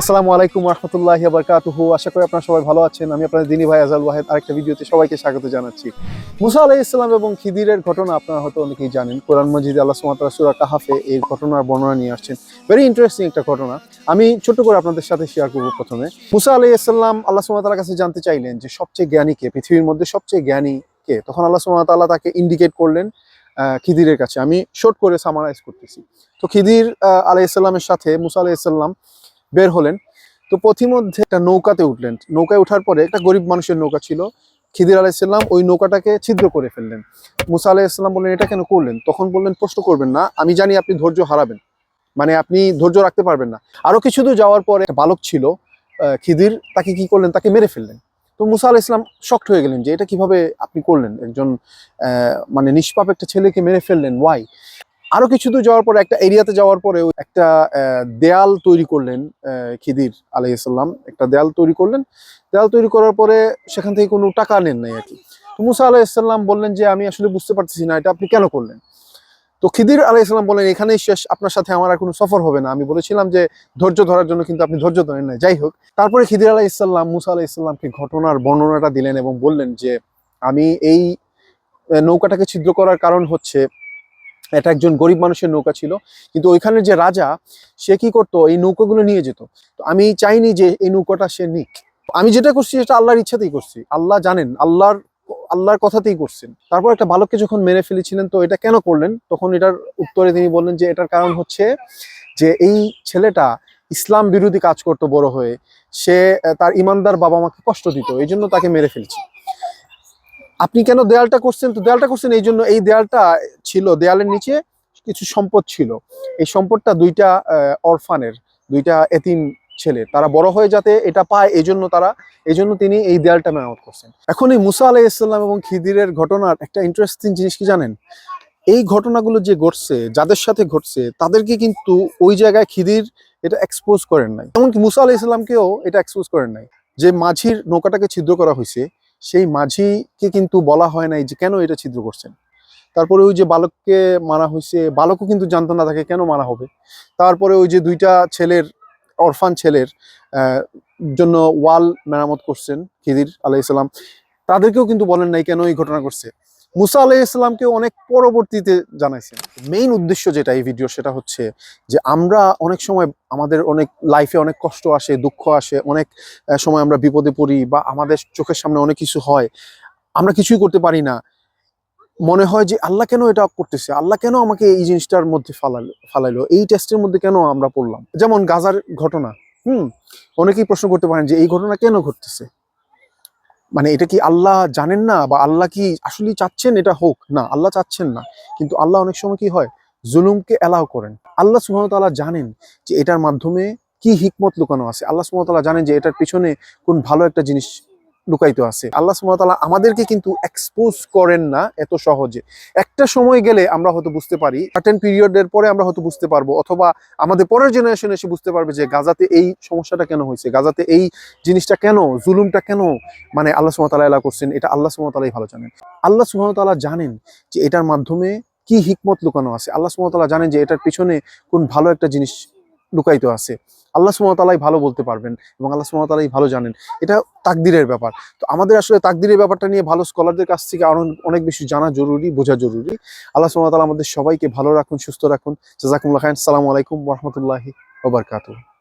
আসসালামু আলাইকুম রহমতুল্লাহ বারকাতুহু আশা করি আপনারা সবাই ভালো আছেন। আমি আপনাদের দিনী ভাই আজাল ওয়াহেদ আরেকটা ভিডিওতে সবাইকে স্বাগত জানাচ্ছি। মুসা আলাহ ইসলাম এবং খিদিরের ঘটনা আপনারা হয়তো অনেকেই জানেন। কোরআন মজিদ আল্লাহ সুমাতারা সুরা কাহাফে এই ঘটনার বর্ণনা নিয়ে আসছেন। ভেরি ইন্টারেস্টিং একটা ঘটনা। আমি ছোট করে আপনাদের সাথে শেয়ার করব প্রথমে। মুসা আলাহ ইসলাম আল্লাহ সুমাতার কাছে জানতে চাইলেন যে সবচেয়ে জ্ঞানী কে? পৃথিবীর মধ্যে সবচেয়ে জ্ঞানী কে? তখন আল্লাহ সুমাতাল্লাহ তাকে ইন্ডিকেট করলেন খিদিরের কাছে। আমি শর্ট করে সামারাইজ করতেছি। তো খিদির আলাইসাল্লামের সাথে মুসা আলাইসাল্লাম বের হলেন। তো পথিমধ্যে একটা নৌকাতে উঠলেন। নৌকায় ওঠার পরে একটা গরিব মানুষের নৌকা ছিল। খিদির আলাইসাল্লাম ওই নৌকাটাকে ছিদ্র করে ফেললেন। মুসা আলাইসাল্লাম বললেন, এটা কেন করলেন? তখন বললেন, প্রশ্ন করবেন না, আমি জানি আপনি ধৈর্য হারাবেন। মানে আপনি ধৈর্য রাখতে পারবেন না। আরও কিছু দূর যাওয়ার পরে বালক ছিল খিদির, তাকে কি করলেন? তাকে মেরে ফেললেন। তো মুসা আলাহ ইসলাম শক্ট হয়ে গেলেন যে, এটা কীভাবে আপনি করলেন? একজন মানে নিষ্পাপ একটা ছেলেকে মেরে ফেললেন? ওয়াই আরও কিছু দূর যাওয়ার পরে, একটা এরিয়াতে যাওয়ার পরে একটা দেয়াল তৈরি করলেন খিদির আলাইসাল্লাম একটা দেয়াল তৈরি করলেন। দেয়াল তৈরি করার পরে সেখান থেকে কোনো টাকা নেন নাই আর কি। তো মুসা আলাইসাল্লাম বললেন যে, আমি আসলে বুঝতে পারতেছি না, এটা আপনি কেন করলেন? তো খিদির আলাইসাল্লাম বললেন, এখানেই শেষ, আপনার সাথে আমার আর কোনো সফর হবে না। আমি বলেছিলাম যে, ধৈর্য ধরার জন্য কিন্তু আপনি ধৈর্য ধরেন না যাই হোক, তারপরে খিদির আলাইসাল্লাম মুসা আলাইসাল্লামকে ঘটনার বর্ণনাটা দিলেন এবং বললেন যে, আমি এই নৌকাটাকে ছিদ্র করার কারণ হচ্ছে এটা একজন গরিব মানুষের নৌকা ছিল। কিন্তু ওইখানের যে রাজা, সে কি করতো? এই নৌকাগুলো নিয়ে যেত। তো আমি চাইনি যে এই নৌকাটা সে নিক। আমি যেটা করছি, সেটা আল্লাহর ইচ্ছাতেই করছি। আল্লাহ জানেন, আল্লাহর আল্লাহর কথাতেই করছেন। তারপর একটা বালককে যখন মেরে ফেলেছিলেন, তো এটা কেন করলেন? তখন এটার উত্তরে তিনি বললেন যে, এটার কারণ হচ্ছে যে, এই ছেলেটা ইসলাম বিরোধী কাজ করতো বড় হয়ে। সে, তার ইমানদার বাবা মাকে কষ্ট দিত। এই জন্য তাকে মেরে ফেলছে। আপনি কেন দেয়ালটা করছেন? তো দেয়ালটা করছেন এই জন্য এই দেয়ালটা ছিল, দেয়ালের নিচে কিছু সম্পদ ছিল। এই সম্পদটা দুইটা অরফানের, দুইটা এতিম ছেলে তারা বড় হয়ে যাতে এটা পায়, এই জন্য তারা, এই জন্য তিনি এই দেয়ালটা মেরামত করছেন। এখন এই মুসা আলাহ ইসলাম এবং খিদিরের ঘটনার একটা ইন্টারেস্টিং জিনিস কি জানেন? এই ঘটনাগুলো যে ঘটছে, যাদের সাথে ঘটছে, তাদেরকে কিন্তু ওই জায়গায় খিদির এটা এক্সপোজ করেন নাই। এমনকি মুসা আলাহ ইসলামকেও এটা এক্সপোজ করেন নাই। যে মাঝির নৌকাটাকে ছিদ্র করা হয়েছে সেই মাঝিকে কিন্তু বলা হয় নাই যে কেন এটা ছিদ্র করছেন। তারপরে ওই যে বালককে মারা হয়েছে, বালকও কিন্তু জানতো না তাকে কেন মারা হবে। তারপরে ওই যে দুইটা ছেলের, অরফান ছেলের জন্য ওয়াল মেরামত করছেন খিদির আলাইসাল্লাম তাদেরকেও কিন্তু বলেন নাই কেন এই ঘটনা করছে মুসা আলাইসাল্লামকেও অনেক পরবর্তীতে জানাইছেন। মেইন উদ্দেশ্য যেটা এই ভিডিও সেটা হচ্ছে যে আমরা অনেক সময় আমাদের অনেক লাইফে অনেক কষ্ট আসে, দুঃখ আসে, অনেক সময় আমরা বিপদে পড়ি বা আমাদের চোখের সামনে অনেক কিছু হয়, আমরা কিছুই করতে পারি না। মনে হয় যে আল্লাহ কেন এটা করতেছে? আল্লাহ কেন আমাকে এই জিনিসটার মধ্যে ফালালো, ফালাইলো? এই টেস্টের মধ্যে কেন আমরা পড়লাম? যেমন গাজার ঘটনা। হুম, অনেকেই প্রশ্ন করতে পারেন যে এই ঘটনা কেন ঘটতেছে? মানে এটা কি আল্লাহ জানেন না বা আল্লাহ কি আসলেই চাচ্ছেন এটা হোক? না, আল্লাহ চাচ্ছেন না। কিন্তু আল্লাহ অনেক সময় কি হয়? জুলুমকে অ্যালাউ করেন। আল্লাহ সুহামতাল্লাহ জানেন যে এটার মাধ্যমে কি হিকমত লুকানো আছে। আল্লাহ সুহামতাল্লাহ জানেন যে এটার পিছনে কোন ভালো একটা জিনিস লুকায়িত আছে। আল্লাহ সুহামতাল্লাহ আমাদেরকে কিন্তু এক্সপোজ করেন না এত সহজে। একটা সময় গেলে আমরা হয়তো বুঝতে পারি সার্টেন পিরিয়ডের পরে আমরা হয়তো বুঝতে পারব, অথবা আমাদের পরের জেনারেশন এসে বুঝতে পারবে যে গাজাতে এই সমস্যাটা কেন হয়েছে, গাজাতে এই জিনিসটা কেন, জুলুমটা কেন? মানে আল্লাহ সুমতাল্লাহ এলা করছেন, এটা আল্লাহ সুমতাল্লাহ ভালো জানেন। আল্লাহ সুমতাল্লাহ জানেন যে এটার মাধ্যমে কি হিকমত লুকানো আছে। আল্লাহ সুমতাল্লাহ জানেন যে এটার পিছনে কোন ভালো একটা জিনিস লুকায়িত আছে। আল্লাহ সুমতালাই ভালো বলতে পারবেন এবং আল্লাহ সুমতালাই ভালো জানেন। এটা তাকদিরের ব্যাপার। তো আমাদের আসলে তাকদিরের ব্যাপারটা নিয়ে ভালো স্কলারদের কাছ থেকে আরও অনেক বেশি জানা জরুরি, বোঝা জরুরি। আল্লাহ সুমতালা আমাদের সবাইকে ভালো রাখুন, সুস্থ রাখুন। জাজাকুমুল্লাহ খান সালামু আলাইকুম রহমতুল্লাহি ওবরকাতুহ